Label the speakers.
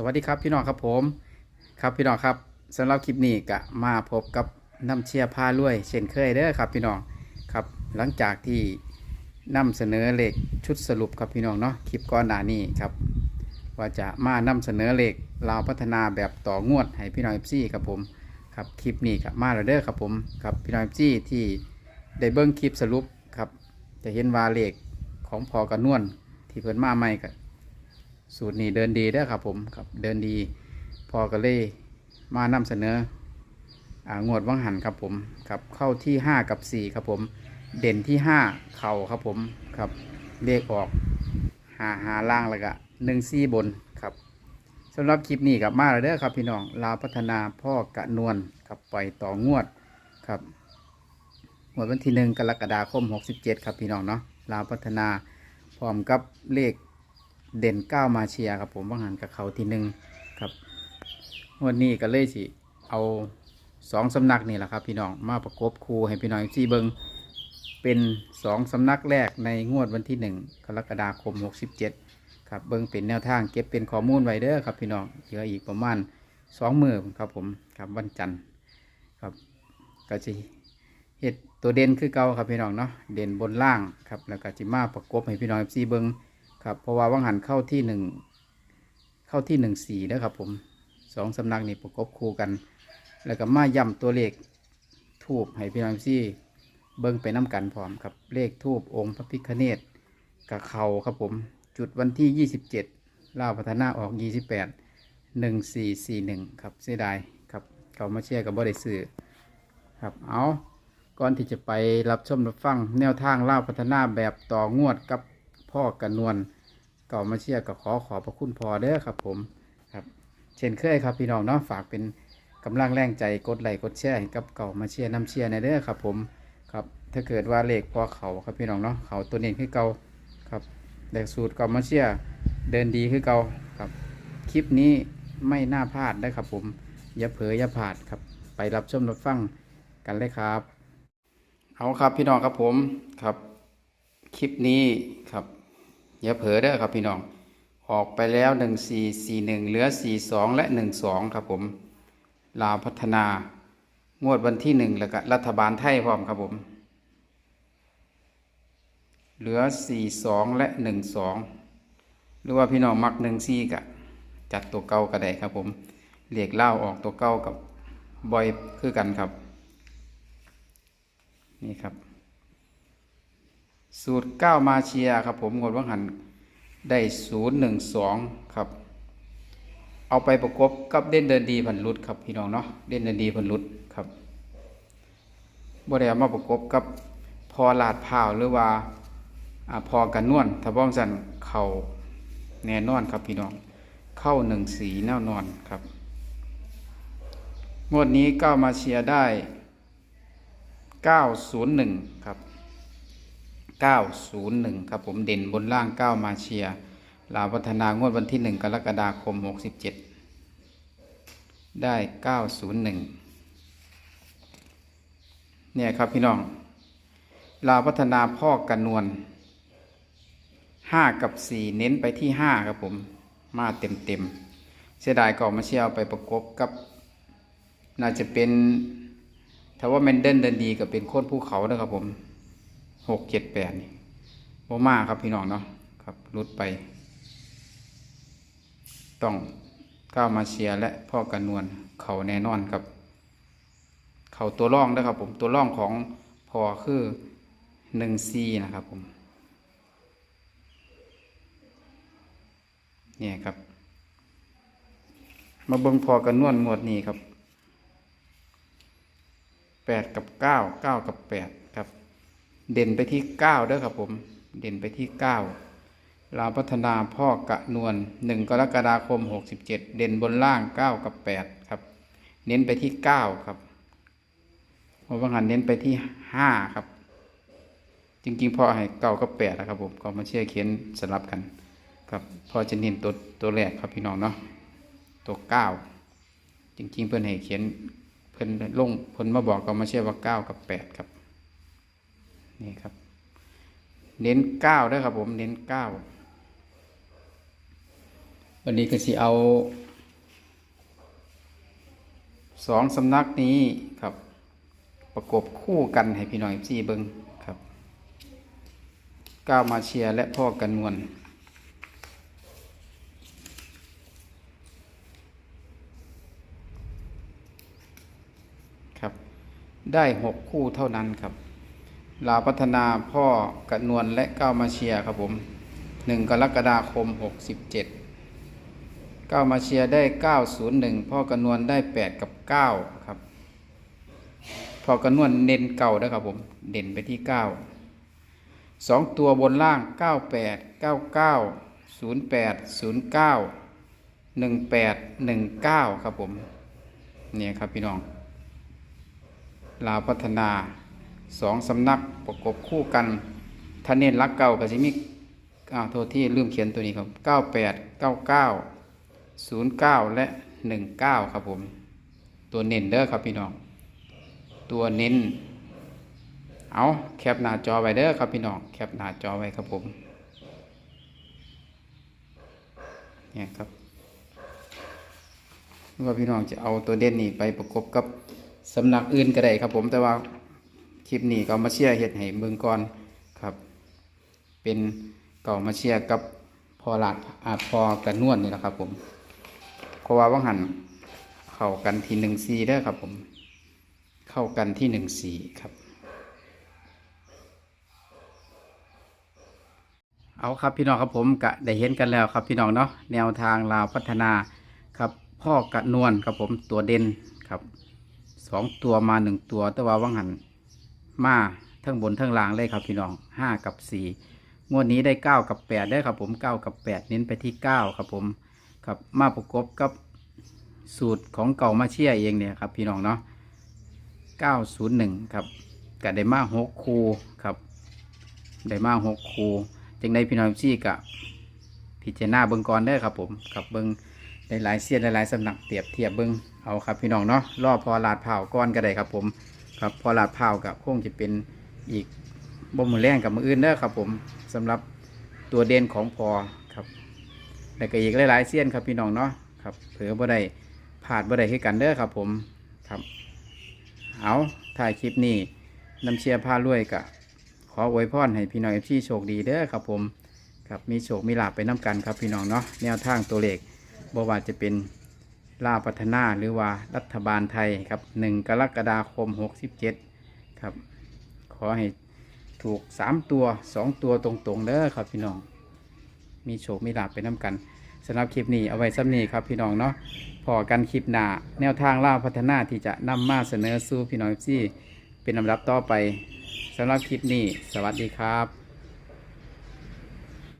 Speaker 1: สวัสดีครับพี่น้องครับผมครับพี่น้องครับสำหรับคลิปนี้ก็มาพบกับน้ำเชียร์ผ้าลวยเช่นเคยเด้อครับพี่น้องครับหลังจากที่นำเสนอเลขชุดสรุปครับพี่น้องเนาะคลิปก่อนหน้านี้ครับว่าจะมานำเสนอเลขลาวพัฒนาแบบต่องวดให้พี่น้องเอฟซีครับผมครับคลิปนี้ครับมาแล้วเด้อครับผมครับพี่น้องเอฟซีที่ได้เบิ้งคลิปสรุปครับจะเห็นว่าเลขของพอกระนวลที่เพิ่นมาใหม่กับ สูตรนี้เดินดีเด้ครับผมครับเดินดี พอก็เลยมานำเสนออ่างวดวังหันครับผมครับเข้าที่ 5 กับ 4 ครับผม เด่นที่ 5 เข่าครับผมครับเลขออกหาหาล่างแล้วก็หนึ่งซี่บนครับสำหรับคลิปนี้กับมาแล้วเด้อครับพี่น้องลาพัฒนาพ่อกะนวลครับปล่อยต่องวดครับงวดวันที่หนึ่งกรกฎาคม 67 ครับพี่น้องเนาะลาพัฒนาพร้อมกับเลข เด่นเก้ามาเชียร์ครับผมว่างหันกับเขาทีหนึ่งครับงวันนี้ก็เลยสิเอาสองสำนักนี่แหละครับ พี่น้องมาประกบคูให้พี่น้องที่เบิงเป็นสองสำนักแรกในงวดวันที่หนึ่งกรกฎาคม 67 ครับเบิงเป็นแนวทางเก็บเป็นข้อมูลไว้เด้อครับ พี่น้องเหลืออีกประมาณสองมือครับผมครับวันจันทร์ครับก็จะเห็ดตัวเด่นคือเก่าครับพี่น้องเนาะเด่นบนล่างครับแล้วก็จิมาประกบให้พี่น้องที่เบิง ครับเพราะว่าว่างหันเข้าที่หนึ่งเข้าที่หนึ่งสี่นะครับผมสองสำนักนี่ประกบคู่กัน แล้วก็มาย่ำตัวเลขทูบให้พี่น้องซี่เบิ้งไปน้ำกันพร้อมครับเลขทูบองค์พระพิฆเนศกับเขาครับผมจุดวันที่ยี่สิบเจ็ดล่าพัฒนาออกยี่สิบแปดหนึ่งสี่สี่หนึ่งครับเสียดายครับเขามาเชียร์กับบ่ได้ซื้อครับเอาก่อนที่จะไปรับชมรับฟังแนวทางล่าพัฒนาแบบต่องวดกับ พ่อกันนวลเก่ามาเชียร์ก็ขอขอบพระคุณพอเด้อครับผมครับ เช่นเคยครับพี่น้องเนาะฝากเป็นกำลังแรงใจกดไลค์กดแชร์ให้กับเก่ามาเชียร์น้ำเชียร์ในเด้อครับผมครับถ้าเกิดว่าเลขพอเขาครับพี่น้องเนาะเขาตัวเน้นคือเก่าครับเลขสูตรเก่ามาเชียร์เดินดีคือเก่าครับ คลิปนี้ไม่น่าพลาดได้ครับผมอย่าเผลออย่าพลาดครับไปรับชมรับฟังกันเลยครับ เอาครับพี่น้องครับผมครับ คลิปนี้ครับ อย่าเผลอเด้อครับพี่น้อง ออกไปแล้วหนึ่งสี่สี่หนึ่งเหลือสี่สองและหนึ่งสองครับผม ลาวพัฒนางวดวันที่หนึ่งแล้วก็รัฐบาลไทยพร้อมครับผม เหลือสี่สองและหนึ่งสองหรือว่าพี่น้องมักหนึ่งซี่กะจัดตัวเก่าก็ได้ครับผมเหลียกเล่าออกตัวเก่ากับบอยคือกันครับ นี่ครับ สูตรเก้ามาเชียครับผมงดวังหันได้ศูนย์หนึ่งสองครับ เอาไปประกบกับเด่นเดินดีพันลุดครับพี่น้องเนาะเด่นเดินดีพันลุดครับบ่ได้เอามาประกบกับพอลาดพร้าวหรือว่าอพอกันนวลถ้าบ้องสันเข่าแน่นอนครับพี่น้อง เข้าหนึ่งสีแน่นอนครับงวดนี้เก้ามาเชียได้เก้าศูนย์หนึ่งครับ 901 ครับผมเด่นบนล่าง 9 มาเชียร์ลาวพัฒนางวดวันที่ 1 กรกฎาคม 67 ได้ 901 เนี่ยครับพี่น้องลาวพัฒนาพ่อกันนวล5 กับ 4 เน้นไปที่ 5 ครับผม มาเต็มเต็มเสียดายก็เอมาเชียร์ไปประกบกับ น่าจะเป็นถ้าว่าแมนเดนเดินดีก็เป็นโคตรภูเขานะครับผม หกเจ็ดแปดนี่โอมาครับพี่น้องเนาะครับรุดไป ต้องก้าวมาเชียร์และพ่อกันนวลเขาแน่นอนครับ เขาตัวร่องนะครับ ผมตัวร่องของพอคือหนึ่งซีนะครับผมเนี่ยครับ มาเบิ่งพอกันนวลหมวดนี้ครับแปดกับเก้าเก้ากับแปดครับ เด่นไปที่เก้าเด้อครับผม เด่นไปที่เก้าลาพัฒนาพ่อกะนวลหนึ่งกรกฎาคมหกสิบเจ็ดเด่นบนล่างเก้ากับแปดครับ เน้นไปที่เก้าครับหัวบังหันเน้นไปที่ห้าครับ จริงๆพ่อให้เก้ากับแปดนะครับผมก็มาเชื่อเขียนสลับกัน ครับพอจะเน้นตัวตัวแรกครับพี่น้องเนาะตัวเก้าจริงๆเพื่อนให้เขียนเพื่อนลงเพื่อนมาบอกก็มาเชื่อว่าเก้ากับแปดครับ นี่ครับ เน้นเก้าด้วยครับผมเน้นเก้าวันนี้ก็สิเอาสองสำนักนี้ครับ ประกบคู่กันให้พี่น้องซีเบิงครับก้าวมาเชียร์และพ่อกันนวลครับ ได้หกคู่เท่านั้นครับ ลาพัฒนาพ่อกระนวลและก้าวมาเชียครับผมหนึ่งกรกฎาคมหกสิบเจ็ดก้าวมาเชียได้เก้าศูนย์หนึ่งพ่อกระนวลได้แปดกับเก้าครับ พ่อกระนวลเน้นเก่านะครับผม เด่นไปที่เก้าสองตัวบนล่างเก้าแปดเก้าเก้าศูนย์แปดศูนย์เก้าหนึ่งแปดหนึ่งเก้าครับผม เนี่ยครับพี่น้อง ลาพัฒนา สองสำนักประกบคู่กันถ้าเน้นรักเก่ากับสิมิอ้าวโทษที่ลืมเขียนตัวนี้ครับเก้าแปดเก้าเก้าศูนย์เก้าและหนึ่งเก้าครับผม ตัวเน้นเด้อครับพี่น้อง ตัวเน้น เอาแคปหน้าจอไว้เด้อครับพี่น้อง แคปหน้าจอไว้ครับผม เนี่ยครับว่าพี่น้องจะเอาตัวเด่นนี้ไปประกบกับสำนักอื่นก็ได้ครับผมแต่ว่า คลิปนี้ก็มาเชียร์เห็ดให้เบิ่งก่อนครับ เป็นเก่ามาเชียร์กับพอหลาดอาพอกระนวดนี่แหละครับ ผมเพราะว่าว่างหันเข้ากันทีหนึ่งซีได้ครับ ผม เข้ากันที่หนึ่งสีครับ เอาครับพี่น้องครับผมกะได้เห็นกันแล้วครับพี่น้องเนาะแนวทางลาวพัฒนาครับพ่อกระนวลครับผมตัวเด่นครับสองตัวมาหนึ่งตัวแต่ว่าว่างหัน มาทั้งบนทั้งล่างเลยครับพี่น้องห้ากับสี่งวดนี้ได้เก้ากับแปดได้ครับผมเก้ากับแปดเน้นไปที่เก้าครับผมครับมาประกบกับสูตรของเก่ามาเชียเองเนี่ยครับพี่น้องเนาะ901ครับกับไดมาหกคูครับไดมาหกคูจึงได้พี่น้องซี่กับพิจารณาเบิงก่อนได้ครับผมกับเบิงหลายๆเสี้ยนหลายๆสำนักเปรียบเทียบเบิงเอาครับพี่น้องเนาะรอพอลาดเผาก้อนก็ได้ครับผม ครับพอลาดเผากับคงจะเป็นอีกบ่มือแรงกับมืออื่นเด้อครับ ผมสำหรับตัวเด่นของพอครับแล้วก็อีกหลายๆเสี้ยนครับพี่น้องเนาะครับเผื่อบ่ได้ผาดบ่ได้คือกันเด้อครับ ผมครับเอาถ่ายคลิปนี้นำเชียร์พาลุยกะขออวยพรให้พี่น้องเอฟซีโชคดีเด้อครับผมครับมีโชคมีลาบไปน้ำกันครับพี่น้องเนาะแนวทางตัวเลขบ่ว่าจะเป็น ลาพัฒนาหรือว่ารัฐบาลไทยครับหนึ่งกรกฎาคม 67 ครับ ขอให้ถูก 3 ตัว 2 ตัวตรงๆเด้อครับพี่น้อง มีโชคมีลาบไปน้ำกันสำหรับคลิปนี้เอาไว้ซ้ำนี้ครับพี่น้องเนาะพอกันคลิปหน้าแนวทางล่าพัฒนาที่จะนำมาเสนอสู่พี่น้องที่เป็นลำดับต่อไปสำหรับคลิปนี้ สวัสดีครับ